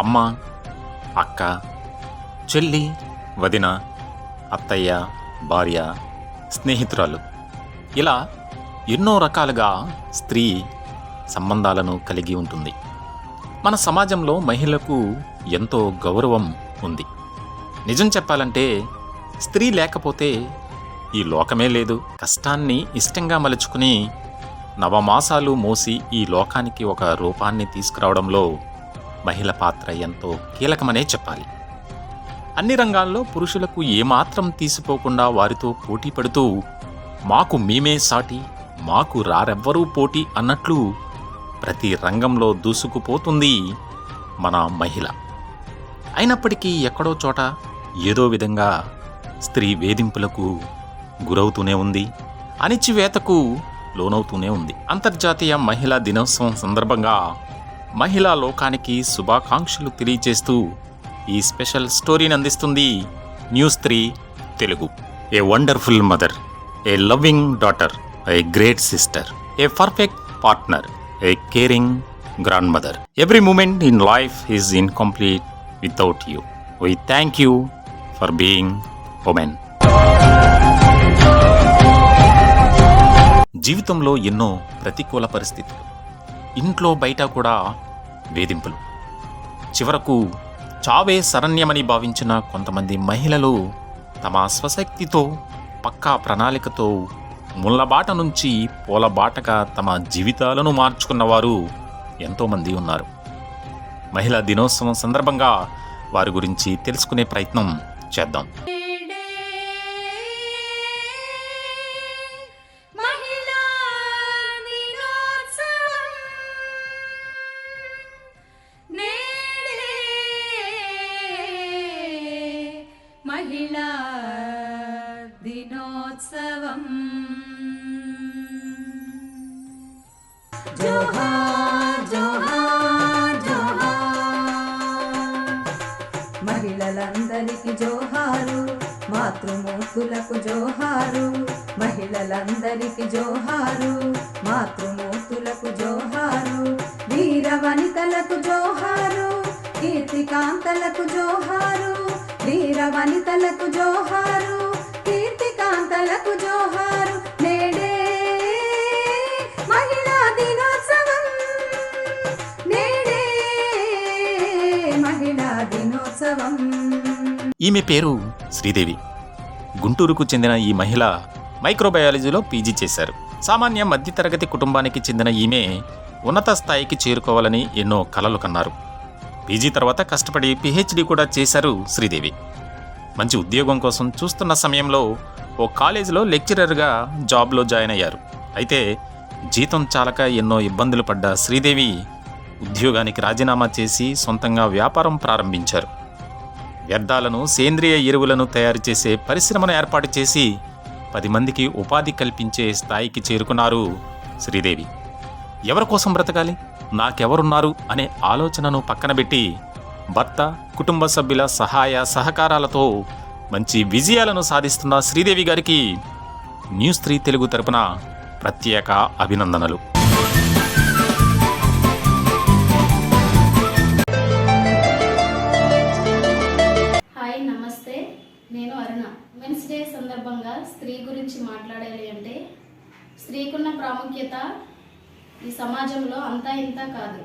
అమ్మ అక్క చెల్లి వదిన అత్తయ్య భార్య స్నేహితురాలు. ఇలా ఎన్నో రకాలుగా స్త్రీ సంబంధాలను కలిగి ఉంటుంది. మన సమాజంలో మహిళకు ఎంతో గౌరవం ఉంది. నిజం చెప్పాలంటే స్త్రీ లేకపోతే ఈ లోకమే లేదు. కష్టాన్ని ఇష్టంగా మలుచుకుని నవమాసాలు మోసి ఈ లోకానికి ఒక రూపాన్ని తీసుకురావడంలో మహిళ పాత్ర ఎంతో కీలకమనే చెప్పాలి. అన్ని రంగాల్లో పురుషులకు ఏమాత్రం తీసిపోకుండా వారితో పోటీ పడుతూ మాకు మేమే సాటి మాకు రారెవ్వరూ పోటీ అన్నట్లు ప్రతి రంగంలో దూసుకుపోతుంది మన మహిళ. అయినప్పటికీ ఎక్కడో చోట ఏదో విధంగా స్త్రీ వేధింపులకు గురవుతూనే ఉంది అణిచివేతకు లోనవుతూనే ఉంది. అంతర్జాతీయ మహిళా దినోత్సవం సందర్భంగా మహిళా లోకానికి శుభాకాంక్షలు తెలియజేస్తూ ఈ స్పెషల్ స్టోరీని అందిస్తుంది news three Telugu. A wonderful mother a loving daughter a great sister a perfect partner a caring grandmother every moment in life is incomplete without you. Why thank you for being women జీవితంలో ఎన్నో ప్రతికూల పరిస్థితులు. ఇంట్లో బయట కూడా వేధింపులు. చివరకు చావే శరణ్యమని భావించిన కొంతమంది మహిళలు తమ స్వశక్తితో పక్కా ప్రణాళికతో ముళ్ళబాట నుంచి పూలబాటగా తమ జీవితాలను మార్చుకున్నవారు ఎంతోమంది ఉన్నారు. మహిళా దినోత్సవం సందర్భంగా వారి గురించి తెలుసుకునే ప్రయత్నం చేద్దాం. జోహారు మహిళలందరికి జోహారు మాతృమూర్తులకు జోహారు వీర వనితలకు జోహారు కీర్తికాంతలకు జోహారు వీర వనితలకు జోహారు కీర్తికాంతలకు జోహారు. నేడే మహిళా దినోత్సవం. నేడే మహిళా దినోత్సవం. ఈమె పేరు శ్రీదేవి. గుంటూరుకు చెందిన ఈ మహిళ మైక్రోబయాలజీలో పీజీ చేశారు. సామాన్య మధ్యతరగతి కుటుంబానికి చెందిన ఈమె ఉన్నత స్థాయికి చేరుకోవాలని ఎన్నో కలలు కన్నారు. పీజీ తర్వాత కష్టపడి పిహెచ్డి కూడా చేశారు శ్రీదేవి. మంచి ఉద్యోగం కోసం చూస్తున్న సమయంలో ఓ కాలేజీలో లెక్చరర్గా జాబ్లో జాయిన్ అయ్యారు. అయితే జీతం చాలక ఎన్నో ఇబ్బందులు పడ్డ శ్రీదేవి ఉద్యోగానికి రాజీనామా చేసి సొంతంగా వ్యాపారం ప్రారంభించారు. వ్యర్థాలను సేంద్రియ ఎరువులను తయారు చేసే పరిశ్రమను ఏర్పాటు చేసి పది మందికి ఉపాధి కల్పించే స్థాయికి చేరుకున్నారు శ్రీదేవి. ఎవరి కోసం బ్రతకాలి? నాకెవరున్నారు అనే ఆలోచనను పక్కన పెట్టి భర్త కుటుంబ సభ్యుల సహాయ సహకారాలతో మంచి విజయాలను సాధిస్తున్న శ్రీదేవి గారికి న్యూస్ త్రీ తెలుగు తరపున ప్రత్యేక అభినందనలు. స్త్రీకున్న ప్రాముఖ్యత ఈ సమాజంలో అంతా ఇంత కాదు.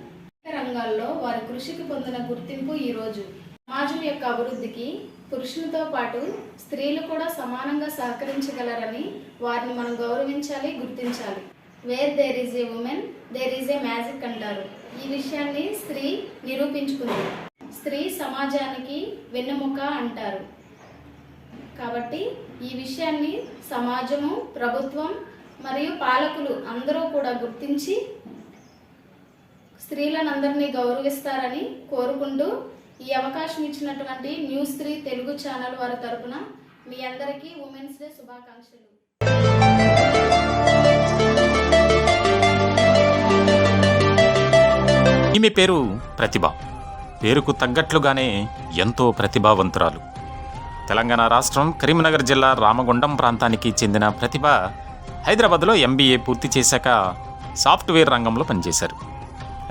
రంగాల్లో వారి కృషికి పొందిన గుర్తింపు ఈరోజు సమాజం యొక్క అభివృద్ధికి పురుషులతో పాటు స్త్రీలు కూడా సమానంగా సహకరించగలరని వారిని మనం గౌరవించాలి గుర్తించాలి. Where there is a woman there is a magic అంటారు. ఈ విషయాన్ని స్త్రీ నిరూపించుకుంది. స్త్రీ సమాజానికి వెన్నెముక అంటారు. కాబట్టి ఈ విషయాన్ని సమాజము ప్రభుత్వం మరియు పాలకులు అందరూ కూడా గుర్తించి స్త్రీలనందరినీ గౌరవిస్తారని కోరుకుంటూ ఈ అవకాశం ఇచ్చినటువంటి న్యూస్ త్రీ తెలుగు ఛానల్ వారి తరపున మీ అందరికీ ఉమెన్స్ డే శుభాకాంక్షలు. ఈమె పేరు ప్రతిభ. పేరుకు తగ్గట్లుగానే ఎంతో ప్రతిభావంతురాలు. తెలంగాణ రాష్ట్రం కరీంనగర్ జిల్లా రామగుండం ప్రాంతానికి చెందిన ప్రతిభ హైదరాబాద్లో ఎంబీఏ పూర్తి చేశాక సాఫ్ట్వేర్ రంగంలో పనిచేశారు.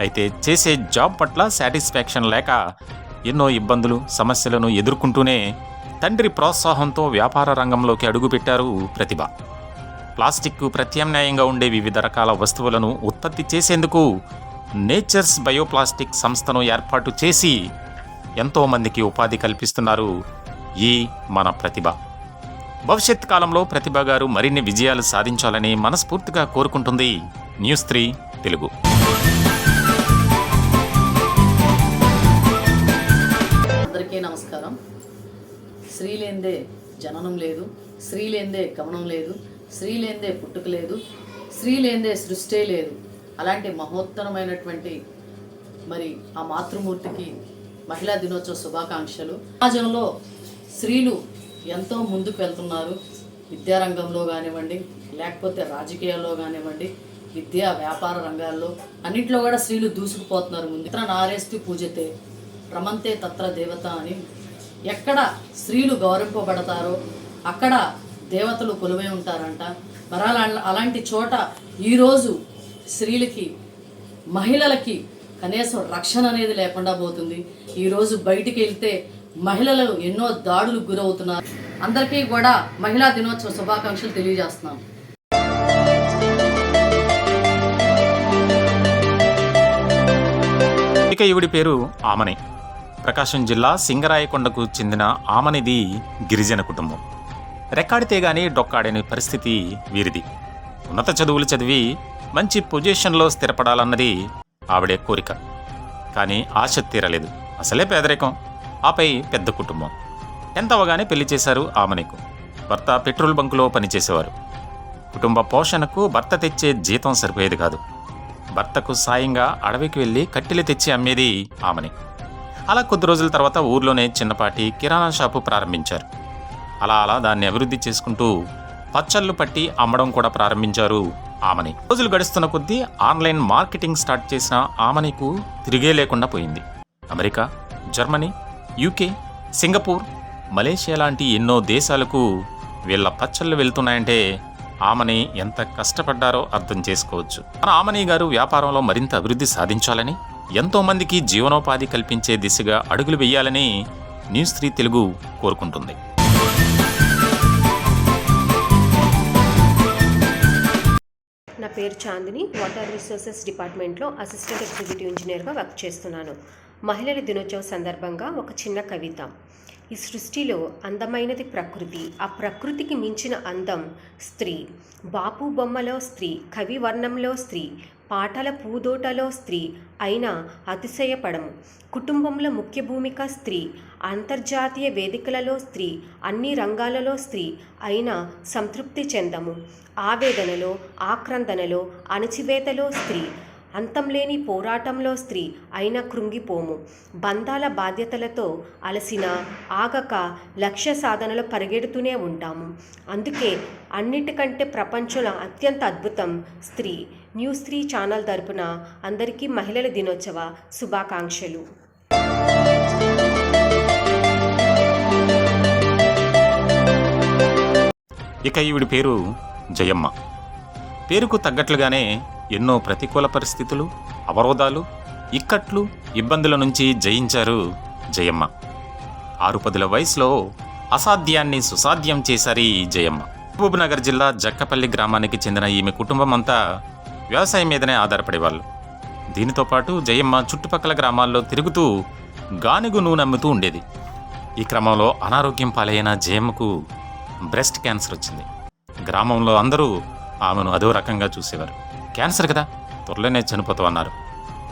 అయితే చేసే జాబ్ పట్ల సాటిస్ఫాక్షన్ లేక ఎన్నో ఇబ్బందులు సమస్యలను ఎదుర్కొంటూనే తండ్రి ప్రోత్సాహంతో వ్యాపార రంగంలోకి అడుగుపెట్టారు ప్రతిభ. ప్లాస్టిక్ ప్రత్యామ్నాయంగా ఉండే వివిధ రకాల వస్తువులను ఉత్పత్తి చేసేందుకు నేచర్స్ బయోప్లాస్టిక్ సంస్థను ఏర్పాటు చేసి ఎంతోమందికి ఉపాధి కల్పిస్తున్నారు ఈ మన ప్రతిభ. భవిష్యత్ కాలంలో ప్రతిభ గారు మరిన్ని విజయాలు సాధించాలని మనస్ఫూర్తిగా కోరుకుంటుంది న్యూస్ త్రీ తెలుగు. అందరికీ నమస్కారం. స్త్రీ లేనిదే జననం లేదు స్త్రీ లేనిదే గమనం లేదు స్త్రీ లేనిదే పుట్టుక లేదు స్త్రీ లేనిదే సృష్టే లేదు. అలాంటి మహోత్తరమైనటువంటి మరి ఆ మాతృమూర్తికి మహిళా దినోత్సవ శుభాకాంక్షలు. సమాజంలో స్త్రీలు ఎంతో ముందుకు వెళ్తున్నారు. విద్యారంగంలో కానివ్వండి లేకపోతే రాజకీయాల్లో కానివ్వండి విద్యా వ్యాపార రంగాల్లో అన్నింటిలో కూడా స్త్రీలు దూసుకుపోతున్నారు. ముందు ఇతర నారేస్తూ పూజతే రమంతే తత్ర దేవత అని. ఎక్కడ స్త్రీలు గౌరవింపబడతారో అక్కడ దేవతలు కొలువై ఉంటారంట. మరి అలాంటి చోట ఈరోజు స్త్రీలకి మహిళలకి కనీసం రక్షణ అనేది లేకుండా పోతుంది. ఈరోజు బయటికి వెళ్తే మహిళలు ఎన్నో దాడులు గురవుతున్నారు. అందరికీ కూడా మహిళా దినోత్సవ శుభాకాంక్షలు తెలియజేస్తున్నాం. ఇక ఈవిడి పేరు ఆమని. ప్రకాశం జిల్లా సింగరాయకొండకు చెందిన ఆమనిది గిరిజన కుటుంబం. రెక్కాడితే గాని డొక్కాడని పరిస్థితి వీరిది. ఉన్నత చదువులు చదివి మంచి పొజిషన్లో స్థిరపడాలన్నది ఆవిడే కోరిక. కానీ ఆశ తీరలేదు. అసలే పేదరికం. ఆపై పెద్ద కుటుంబం. ఎంత అవగానే పెళ్ళి చేశారు ఆమెకు భర్త పెట్రోల్ బంకులో పనిచేసేవారు. కుటుంబ పోషణకు భర్త తెచ్చే జీతం సరిపోయేది కాదు. భర్తకు సాయంగా అడవికి వెళ్ళి కట్టెలు తెచ్చి అమ్మేది ఆమెని. అలా కొద్ది రోజుల తర్వాత ఊర్లోనే చిన్నపాటి కిరాణా షాపు ప్రారంభించారు. అలా అలా దాన్ని అభివృద్ధి చేసుకుంటూ పచ్చళ్ళు పట్టి అమ్మడం కూడా ప్రారంభించారు ఆమెని. రోజులు గడుస్తున్న కొద్దీ ఆన్లైన్ మార్కెటింగ్ స్టార్ట్ చేసిన ఆమెకు తిరిగే లేకుండా పోయింది. America Germany UK Singapore Malaysia లాంటి ఎన్నో దేశాలకు వీళ్ళ పచ్చళ్ళు వెళ్తున్నాయంటే ఆమని ఎంత కష్టపడ్డారో అర్థం చేసుకోవచ్చు. మన ఆమని గారు వ్యాపారంలో మరింత అభివృద్ధి సాధించాలని ఎంతోమందికి జీవనోపాధి కల్పించే దిశగా అడుగులు వేయాలని న్యూస్ త్రీ తెలుగు కోరుకుంటుంది. నా పేరు చాందిని వాటర్ రిసోర్సెస్ డిపార్ట్మెంట్లో అసిస్టెంట్ ఎగ్జిక్యూటివ్ ఇంజనీర్గా వర్క్ చేస్తున్నాను. మహిళల దినోత్సవం సందర్భంగా ఒక చిన్న కవిత. ఈ సృష్టిలో అందమైనది ప్రకృతి. ఆ ప్రకృతికి మించిన అందం స్త్రీ. బాపు బొమ్మలో స్త్రీ కవి వర్ణంలో స్త్రీ పాటల పూదోటలో స్త్రీ అయినా అతిశయపడము. కుటుంబంలో ముఖ్య భూమిక స్త్రీ అంతర్జాతీయ వేదికలలో స్త్రీ అన్ని రంగాలలో స్త్రీ అయినా సంతృప్తి చెందము. ఆవేదనలో ఆక్రందనలో అణచివేతలో స్త్రీ. అంతం లేని పోరాటంలో స్త్రీ అయినా కృంగిపోము. బంధాల బాధ్యతలతో అలసిన ఆగక లక్ష్య సాధనలో పరిగెడుతూనే ఉంటాము. అందుకే అన్నిటికంటే ప్రపంచంలో అత్యంత అద్భుతం స్త్రీ. న్యూస్ త్రీ ఛానల్ తరపున అందరికీ మహిళల దినోత్సవ శుభాకాంక్షలు. ఇక ఈవిడి పేరు జయమ్మ. పేరుకు తగ్గట్లుగానే ఎన్నో ప్రతికూల పరిస్థితులు అవరోధాలు ఇక్కట్లు ఇబ్బందుల నుంచి జయించారు జయమ్మ. ఆరు పదుల వయసులో అసాధ్యాన్ని సుసాధ్యం చేశారు ఈ జయమ్మ. మహబూబ్నగర్ జిల్లా జక్కపల్లి గ్రామానికి చెందిన ఈమె కుటుంబం అంతా వ్యవసాయం మీదనే ఆధారపడేవాళ్ళు. దీనితో పాటు జయమ్మ చుట్టుపక్కల గ్రామాల్లో తిరుగుతూ గానుగు నూనె అమ్ముతూ ఉండేది. ఈ క్రమంలో అనారోగ్యం పాలైన జయమ్మకు బ్రెస్ట్ క్యాన్సర్ వచ్చింది. గ్రామంలో అందరూ ఆమెను అదో రకంగా చూసేవారు. క్యాన్సర్ కదా? త్వరలోనే చనిపోతావు అన్నారు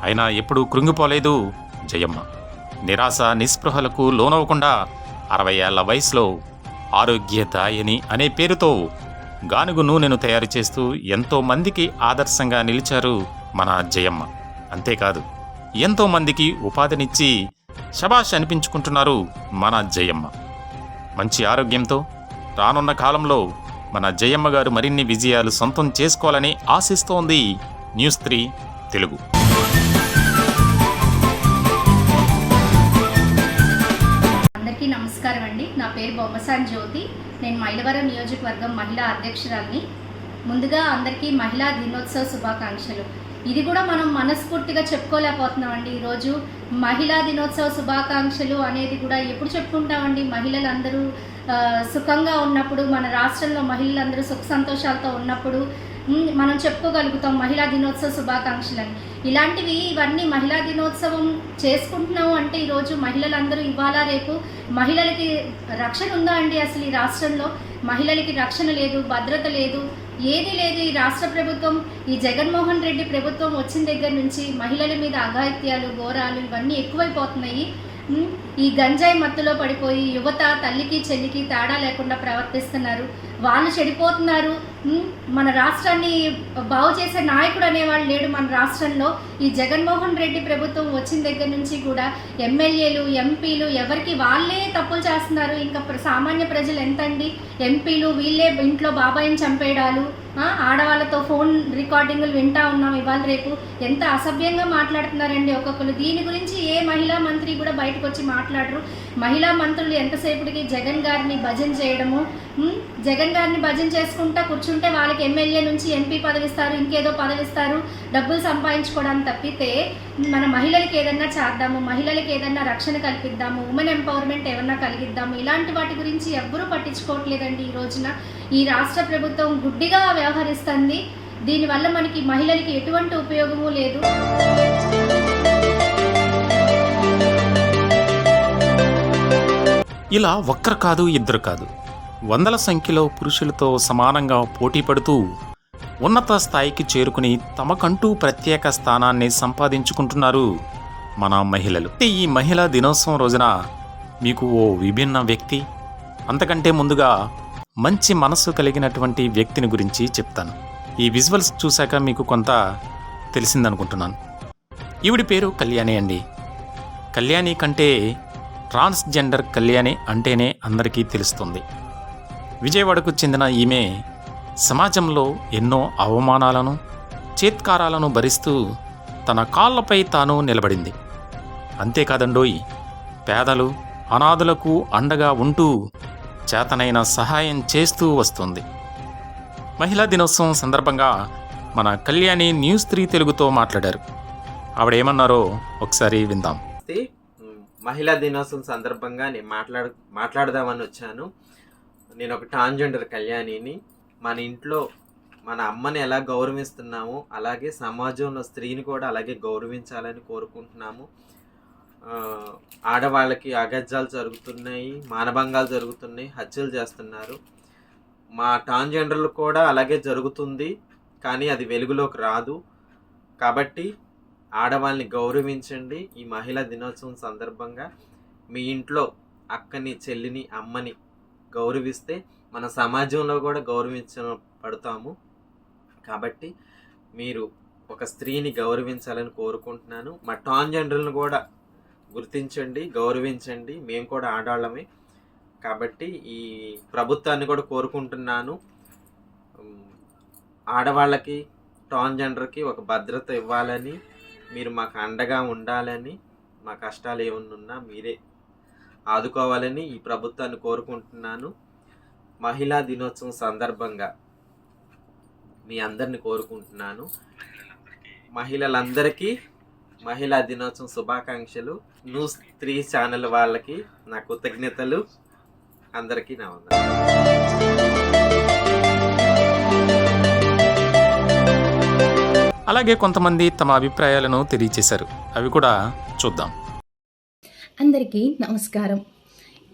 అయినా ఎప్పుడూ కృంగిపోలేదు జయమ్మ. నిరాశ నిస్పృహలకు లోనవ్వకుండా అరవై ఏళ్ళ వయసులో ఆరోగ్యదాయని అనే పేరుతో గానుగు నూనెను తయారు చేస్తూ ఎంతోమందికి ఆదర్శంగా నిలిచారు మన జయమ్మ. అంతేకాదు ఎంతోమందికి ఉపాధినిచ్చి శబాష్ అనిపించుకుంటున్నారు మన జయమ్మ. మంచి ఆరోగ్యంతో రానున్న కాలంలో మన జయమ్మ గారు మరిన్ని విజయాలు సొంతం చేసుకోవాలని ఆశిస్తోంది న్యూస్ త్రీ తెలుగు. అందరికీ నమస్కారం అండి. నా పేరు బొమ్మసాని జ్యోతి. నేను మైలవరం నియోజకవర్గం మహిళా అధ్యక్షురాలిని. ముందుగా అందరికీ మహిళా దినోత్సవ శుభాకాంక్షలు. ఇది కూడా మనం మనస్ఫూర్తిగా చెప్పుకోలేకపోతున్నామండి. ఈరోజు మహిళా దినోత్సవ శుభాకాంక్షలు అనేది కూడా ఎప్పుడు చెప్పుకుంటామండి? మహిళలందరూ సుఖంగా ఉన్నప్పుడు మన రాష్ట్రంలో మహిళలందరూ సుఖ సంతోషాలతో ఉన్నప్పుడు మనం చెప్పుకోగలుగుతాం మహిళా దినోత్సవ శుభాకాంక్షలని. ఇలాంటివి ఇవన్నీ మహిళా దినోత్సవం చేసుకుంటున్నాము అంటే ఈరోజు మహిళలందరూ ఇవాళ రేపు మహిళలకి రక్షణ ఉందా అండి అసలు ఈ రాష్ట్రంలో? మహిళలకి రక్షణ లేదు భద్రత లేదు ఏది లేదు ఈ రాష్ట్ర ప్రభుత్వం. ఈ జగన్మోహన్ రెడ్డి ప్రభుత్వం వచ్చిన దగ్గర నుంచి మహిళల మీద అఘాయిత్యాలు ఘోరాలు ఇవన్నీ ఎక్కువైపోతున్నాయి. ఈ గంజాయి మత్తులో పడిపోయి యువత తల్లికి చెల్లికి తేడా లేకుండా ప్రవర్తిస్తున్నారు. వాళ్ళు చెడిపోతున్నారు. మన రాష్ట్రాన్ని బాగు చేసే నాయకుడు అనేవాళ్ళు లేడు మన రాష్ట్రంలో. ఈ జగన్మోహన్ రెడ్డి ప్రభుత్వం వచ్చిన దగ్గర నుంచి కూడా ఎమ్మెల్యేలు ఎంపీలు ఎవరికి వాళ్ళే తప్పులు చేస్తున్నారు. ఇంకా ప్ర- సామాన్య ప్రజలు ఎంతండి? ఎంపీలు వీళ్ళే ఇంట్లో బాబాయిని చంపేయడాలు. ఆడవాళ్ళతో ఫోన్ రికార్డింగులు వింటా ఉన్నాం ఇవాళ రేపు. ఎంత అసభ్యంగా మాట్లాడుతున్నారండి ఒక్కొక్కరు. దీని గురించి ఏ మహిళా మంత్రి కూడా బయటకు వచ్చి మాట్లాడరు. మహిళా మంత్రులు ఎంతసేపటికి జగన్ గారిని భజన చేయడము? జగన్ జగన్ గారిని భజన చేసుకుంటా కూర్చుంటే వాళ్ళకి ఎమ్మెల్యే నుంచి ఎంపీ పదవిస్తారు ఇంకేదో పదవిస్తారు డబ్బులు సంపాదించుకోవడానికి తప్పితే మన మహిళలకి ఏదన్నా చేద్దాము మహిళలకి ఏదన్నా రక్షణ కల్పిద్దాము ఉమెన్ ఎంపవర్మెంట్ ఏమన్నా కలిగిద్దాము ఇలాంటి వాటి గురించి ఎవ్వరూ పట్టించుకోవట్లేదండి ఈ రోజున. ఈ రాష్ట్ర ప్రభుత్వం గుడ్డిగా వ్యవహరిస్తుంది. దీనివల్ల మనకి మహిళలకి ఎటువంటి ఉపయోగము లేదు. ఇలా ఒక్కరు కాదు ఇద్దరు కాదు. వందల సంఖ్యలో పురుషులతో సమానంగా పోటీ పడుతూ ఉన్నత స్థాయికి చేరుకుని తమకంటూ ప్రత్యేక స్థానాన్ని సంపాదించుకుంటున్నారు మన మహిళలు. ఈ మహిళా దినోత్సవం రోజున మీకు ఓ విభిన్న వ్యక్తి అంతకంటే ముందుగా మంచి మనస్సు కలిగినటువంటి వ్యక్తిని గురించి చెప్తాను. ఈ విజువల్స్ చూశాక మీకు కొంత తెలిసిందనుకుంటున్నాను. ఈవిడి పేరు కళ్యాణి అండి. కళ్యాణి కంటే ట్రాన్స్జెండర్ కళ్యాణి అంటేనే అందరికీ తెలుస్తుంది. విజయవాడకు చెందిన ఈమె సమాజంలో ఎన్నో అవమానాలను చేత్కారాలను భరిస్తూ తన కాళ్ళపై తాను నిలబడింది. అంతేకాదండోయ్ పేదలు అనాథులకు అండగా ఉంటూ చేతనైన సహాయం చేస్తూ వస్తుంది. మహిళా దినోత్సవం సందర్భంగా మన కళ్యాణి న్యూస్ త్రీ తెలుగుతో మాట్లాడారు. ఆవిడేమన్నారో ఒకసారి విందాం. మహిళా దినోత్సవం సందర్భంగా నేను మాట్లాడ మాట్లాడదామని వచ్చాను. నేను ఒక ట్రాన్స్జెండర్ కళ్యాణిని. మన ఇంట్లో మన అమ్మని ఎలా గౌరవిస్తున్నామో అలాగే సమాజంలో స్త్రీని కూడా అలాగే గౌరవించాలని కోరుకుంటున్నాము. ఆడవాళ్ళకి అగత్యాలు జరుగుతున్నాయి మానభంగాలు జరుగుతున్నాయి హత్యలు చేస్తున్నారు. మా ట్రాన్స్జెండర్లు కూడా అలాగే జరుగుతుంది కానీ అది వెలుగులోకి రాదు. కాబట్టి ఆడవాళ్ళని గౌరవించండి ఈ మహిళా దినోత్సవం సందర్భంగా. మీ ఇంట్లో అక్కని చెల్లిని అమ్మని గౌరవిస్తే మన సమాజంలో కూడా గౌరవించ పడతాము. కాబట్టి మీరు ఒక స్త్రీని గౌరవించాలని కోరుకుంటున్నాను. మా ట్రాన్స్జెండర్లను కూడా గుర్తించండి గౌరవించండి. మేము కూడా ఆడాళ్ళమే. కాబట్టి ఈ ప్రభుత్వాన్ని కూడా కోరుకుంటున్నాను. ఆడవాళ్ళకి ఆడవాళ్ళకి ట్రాన్స్జెండర్కి ఒక భద్రత ఇవ్వాలని మీరు మాకు అండగా ఉండాలని మా కష్టాలు ఏమన్నా ఉన్నా మీరే ఆదుకోవాలని ఈ ప్రభుత్వాన్ని కోరుకుంటున్నాను. మహిళా దినోత్సవం సందర్భంగా మీ అందరిని కోరుకుంటున్నాను. మహిళలందరికీ మహిళా దినోత్సవం శుభాకాంక్షలు. న్యూస్ త్రీ ఛానల్ వాళ్ళకి నా కృతజ్ఞతలు. అందరికీ నా అలాగే కొంతమంది తమ అభిప్రాయాలను తెలియచేశారు. అవి కూడా చూద్దాం. అందరికీ నమస్కారం.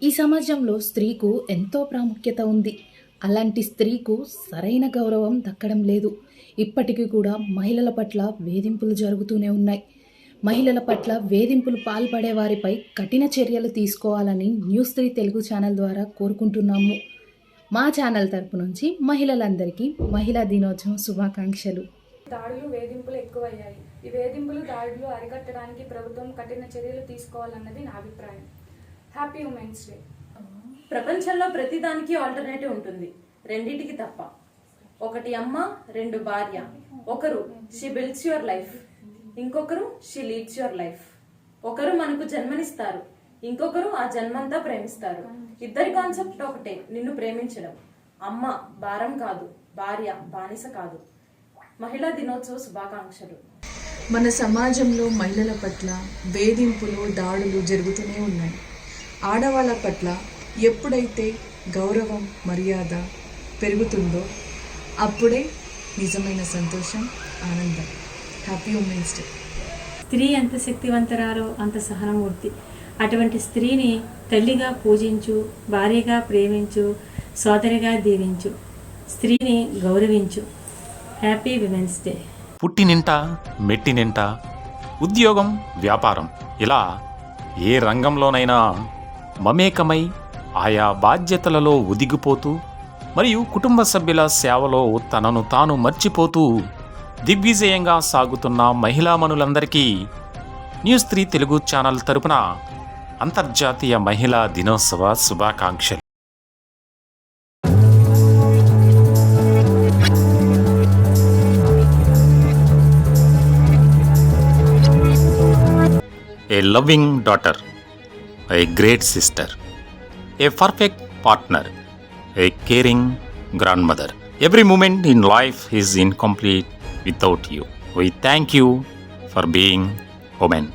ఈ సమాజంలో స్త్రీకు ఎంతో ప్రాముఖ్యత ఉంది. అలాంటి స్త్రీకు సరైన గౌరవం దక్కడం లేదు. ఇప్పటికీ కూడా మహిళల పట్ల వేధింపులు జరుగుతూనే ఉన్నాయి. మహిళల పట్ల వేధింపులు పాల్పడే వారిపై కఠిన చర్యలు తీసుకోవాలని న్యూస్ త్రీ తెలుగు ఛానల్ ద్వారా కోరుకుంటున్నాము. మా ఛానల్ తరపు నుంచి మహిళలందరికీ మహిళా దినోత్సవం శుభాకాంక్షలు. దాడులు వేధింపులు ఎక్కువయ్యాయి. ఈ వేధింపులు దాడులు అరికట్టడానికి ప్రభుత్వం కఠిన చర్యలు తీసుకోవాలన్నది నా అభిప్రాయం. హ్యాపీ ఉమెన్స్ డే ప్రపంచంలో ప్రతిదానికి ఆల్టర్నేటివ్ ఉంటుంది. రెండింటికి తప్ప. ఒకటి అమ్మ రెండు భార్య. ఒకరు షీ బిల్డ్స్ యువర్ లైఫ్ ఇంకొకరు షీ లీడ్స్ యువర్ లైఫ్ ఒకరు మనకు జన్మనిస్తారు. ఇంకొకరు ఆ జన్మంతా ప్రేమిస్తారు. ఇద్దరి కాన్సెప్ట్ ఒకటే నిన్ను ప్రేమించడం. అమ్మ భారం కాదు భార్య బానిస కాదు. మహిళా దినోత్సవ శుభాకాంక్షలు. మన సమాజంలో మహిళల పట్ల వేధింపులు దాడులు జరుగుతూనే ఉన్నాయి. ఆడవాళ్ళ పట్ల ఎప్పుడైతే గౌరవం మర్యాద పెరుగుతుందో అప్పుడే నిజమైన సంతోషం ఆనందం. హ్యాపీ ఉమెన్స్ డే స్త్రీ ఎంత శక్తివంతరాలో అంత సహనమూర్తి. అటువంటి స్త్రీని తల్లిగా పూజించు భార్యగా ప్రేమించు సోదరిగా దీవించు. స్త్రీని గౌరవించు. హ్యాపీ విమెన్స్ డే పుట్టినింట మెట్టినింట ఉద్యోగం వ్యాపారం. ఇలా ఏ రంగంలోనైనా మమేకమై ఆయా బాధ్యతలలో ఒదిగిపోతూ మరియు కుటుంబ సభ్యుల సేవలో తనను తాను మర్చిపోతూ దిగ్విజయంగా సాగుతున్న మహిళామణులందరికీ న్యూస్ త్రీ తెలుగు ఛానల్ తరపున అంతర్జాతీయ మహిళా దినోత్సవ శుభాకాంక్షలు. A loving daughter, a great sister, a perfect partner, a caring grandmother. Every moment in life is incomplete without you. We thank you for being woman.